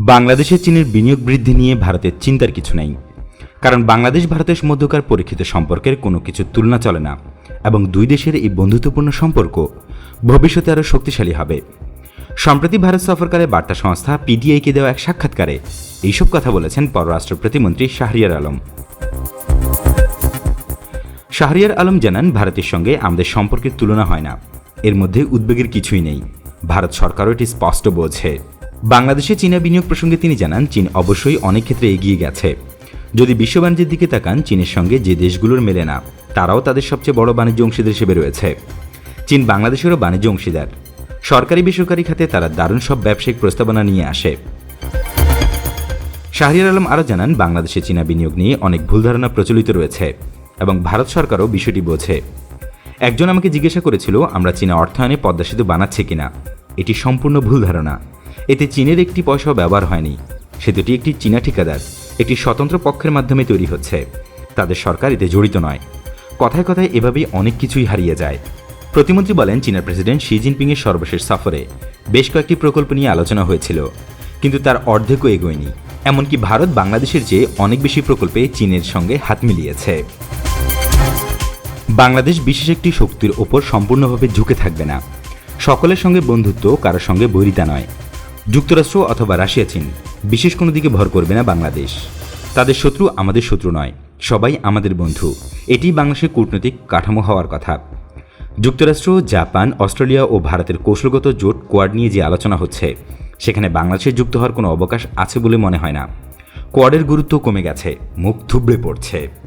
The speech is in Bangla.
বাংলাদেশে চীনের বিনিয়োগ বৃদ্ধি নিয়ে ভারতের চিন্তার কিছু নেই। কারণ বাংলাদেশ ভারতের মধ্যকার পরীক্ষিত সম্পর্কের কোনো কিছু তুলনা চলে না এবং দুই দেশের এই বন্ধুত্বপূর্ণ সম্পর্ক ভবিষ্যতে আরও শক্তিশালী হবে। সম্প্রতি ভারত সফরকালে বার্তা সংস্থা পিডিআইকে দেওয়া এক সাক্ষাৎকারে এইসব কথা বলেছেন পররাষ্ট্র প্রতিমন্ত্রী শাহরিয়ার আলম। শাহরিয়ার আলম জানান, ভারতের সঙ্গে আমাদের সম্পর্কের তুলনা হয় না। এর মধ্যে উদ্বেগের কিছুই নেই। ভারত সরকারও এটি স্পষ্ট বোঝে বাংলাদেশে চীনা বিনিয়োগ প্রসঙ্গে তিনি জানান, চীন অবশ্যই অনেক ক্ষেত্রে এগিয়ে গেছে। যদি বিশ্ব বাণিজ্যের দিকে তাকান, চীনের সঙ্গে যে দেশগুলোর মেলে না, তারাও তাদের সবচেয়ে বড় বাণিজ্য অংশীদার হিসেবে রয়েছে। চীন বাংলাদেশেরও বাণিজ্য অংশীদার। সরকারি বেসরকারি খাতে তারা দারুণ সব ব্যবসায়িক প্রস্তাবনা নিয়ে আসে। শাহরিয়ার আলম আরও জানান, বাংলাদেশে চীনা বিনিয়োগ নিয়ে অনেক ভুল ধারণা প্রচলিত রয়েছে এবং ভারত সরকারও বিষয়টি বোঝে। একজন আমাকে জিজ্ঞাসা করেছিল, আমরা চীনা অর্থায়নে পদ্মা সেতু বানাচ্ছি কিনা? এটি সম্পূর্ণ ভুল ধারণা। এতে চীনের একটি পয়সাও ব্যবহার হয়নি। সেতুটি একটি চীনা ঠিকাদার, একটি স্বতন্ত্র পক্ষের মাধ্যমে তৈরি হচ্ছে। তাদের সরকার এতে জড়িত নয়। কথায় কথায় এভাবেই অনেক কিছুই হারিয়ে যায়। প্রতিমন্ত্রী বলেন, চীনের প্রেসিডেন্ট শি জিনপিংয়ের সর্বশেষ সফরে বেশ কয়েকটি প্রকল্প নিয়ে আলোচনা হয়েছিল, কিন্তু তার অর্ধেকও এগোয়নি। এমনকি ভারত বাংলাদেশের চেয়ে অনেক বেশি প্রকল্পে চীনের সঙ্গে হাত মিলিয়েছে। বাংলাদেশ বিশেষ একটি শক্তির ওপর সম্পূর্ণভাবে ঝুঁকে থাকবে না। সকলের সঙ্গে বন্ধুত্ব, কারোর সঙ্গে বৈরিতা নয়। যুক্তরাষ্ট্র অথবা রাশিয়া, চীন বিশেষ কোনো দিকে ভর করবে না বাংলাদেশ। তাদের শত্রু আমাদের শত্রু নয়, সবাই আমাদের বন্ধু। এটি বাংলাদেশের কূটনৈতিক কাঠামো হওয়ার কথা। যুক্তরাষ্ট্র, জাপান, অস্ট্রেলিয়া ও ভারতের কৌশলগত জোট কোয়াড নিয়ে যে আলোচনা হচ্ছে, সেখানে বাংলাদেশের যুক্ত হওয়ার কোনো অবকাশ আছে বলে মনে হয় না। কোয়াডের গুরুত্ব কমে গেছে, মুখ থুবড়ে পড়ছে।